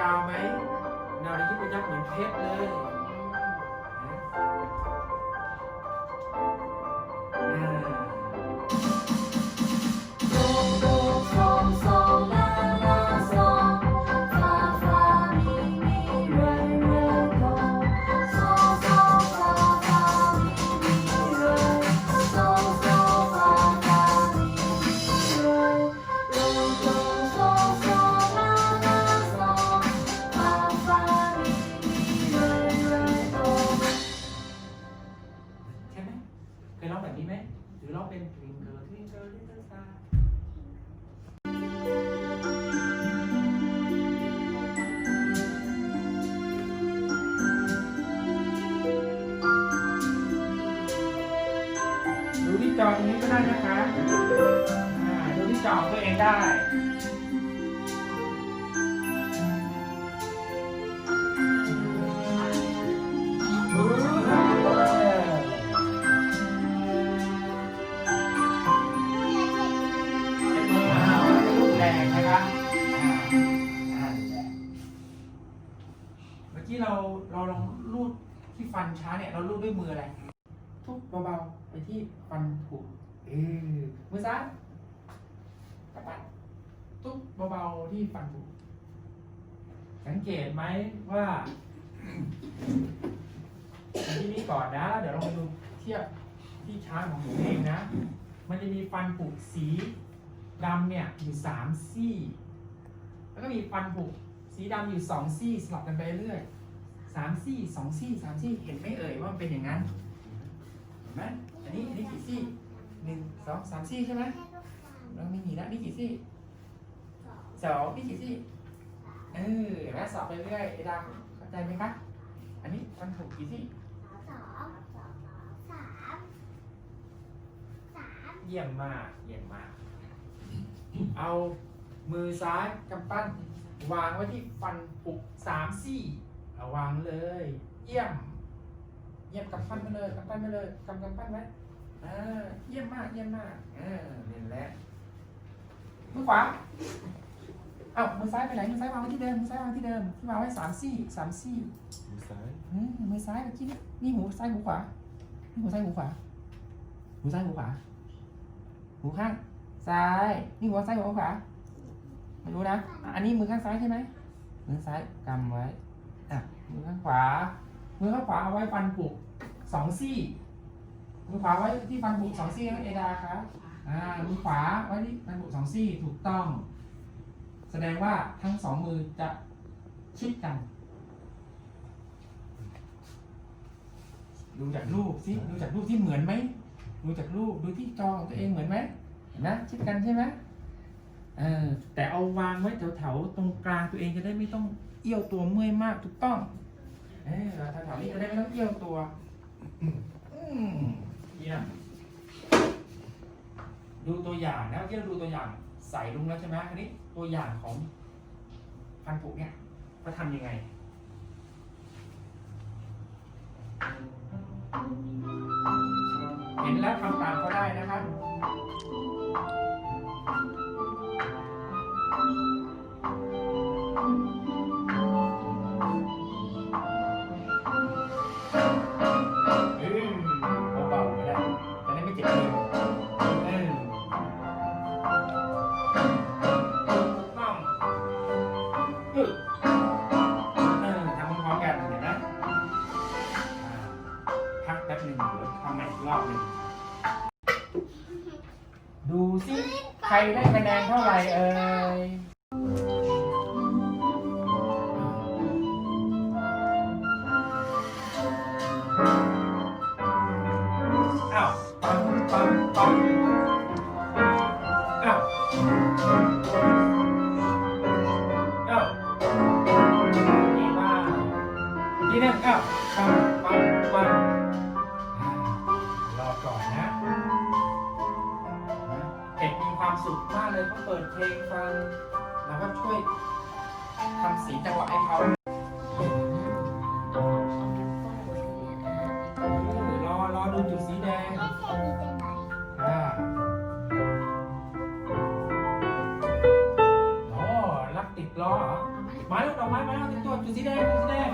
ดาวไหมดาวในยิบยับเหมือนเพชรเลย หรือร้องเป็น Twinkle Twinkle Little Star ดูที่จอตรงนี้ก็ได้นะคะ อ่า ดูที่จอของตัวเองได้ ช้าเนี่ยเรารูดด้วยมืออะไร ทุบเบาๆไปที่ฟันผุเออมือซ้ายกระปัดทุบเบาๆที่ฟันผุสังเกตไหมว่าอันที่นี้ก่อนนะเดี๋ยวเรามาดูเทียบที่ช้างของหนูเองนะ มันจะมีฟันผุสีดำเนี่ยอยู่สามซี่ แล้วก็มีฟันผุสีดำอยู่สองซี่สลับกันไปเรื่อย สามซี่สองซี่สามซี่เห็นไหมเอ่ยว่ามันเป็นอย่างนั้นเห็นไหมอันนี้อันนี้กี่ซี่หนึ่งสองสามซี่ใช่ไหมแล้วมีกี่นะนี่กี่ซี่สองนี่กี่ซี่เออเห็นไหมสอบไปเรื่อยไอ้ดาวเข้าใจไหมครับอันนี้ฟันผุกี่ซี่เยี่ยมมากเยี่ยมมาก เอามือซ้ายกำปั้น วางไว้ที่ฟันผุสามซี่ เอาวางเลย เยี่ยม เยี่ยมกำปั้นมาเลยกำปั้นมาเลยกำกำปั้นไว้อ่าเยี่ยมมาก เยี่ยมมากอ่านี่แหละมือขวาเอ้ามือซ้ายไปไหนมือซ้ายวางไว้ที่เดิมมือซ้ายวางที่เดิมที่วางไว้สามซี่สามซี่มือซ้ายอืมมือซ้ายเมื่อกี้นี่นี่หูซ้ายหูขวานี่หูซ้ายหูขวาหูซ้ายหูขวาหูข้างซ้ายนี่หัวซ้ายหัวขวาไม่รู้นะอะอันนี้มือข้างซ้ายใช่ไหมมือซ้ายกำไว้ อะมือข้างขวา มือข้างขวาเอาไว้ฟันผุกสองซี่ มือขวาไว้ที่ฟันผุกสองซี่นะเอดาครับอ่า มือขวาไว้ที่ฟันผุกสองซี่ถูกต้อง แสดงว่าทั้งสองมือจะชิดกัน ดูจากรูปสิดูจากรูปที่เหมือนไหมดูจากรูปดูที่จอของตัวเองเหมือนไหมเห็นไหมชิดกันใช่ไหม เออแต่เอาวางไว้แถวๆตรงกลางตัวเองจะได้ไม่ต้องเอี้ยวตัวเมื่อยมากถูกต้องเออแถวๆนี้จะได้ไม่ต้องเอี้ยวตัวอืมเยี่ยมดูตัวอย่างนะเมื่อกี้เราดูตัวอย่างใส่ลงแล้วใช่ไหมอันนี้ตัวอย่างของพันธุ์ปลูกเนี่ยเขาทำยังไงเห็นแล้วทำตามเขาได้นะครับ ดูสิใครได้คะแนนเท่าไหร่เอ่ยอ้าวปังปังปังอ้าวอ้าวดีมากทีหนึงอ้าวปังปังปัง ความสุขมากเลยเขาเปิดเพลงฟัง แล้วก็ช่วยทำสีจังหวะให้เขารอรอดูจุดสีแดงอ่าอ๋อรักติดล้อเหรอมาลูกดอกไม้มาแล้ติดตัวจุดสีแดงจุดสีแดง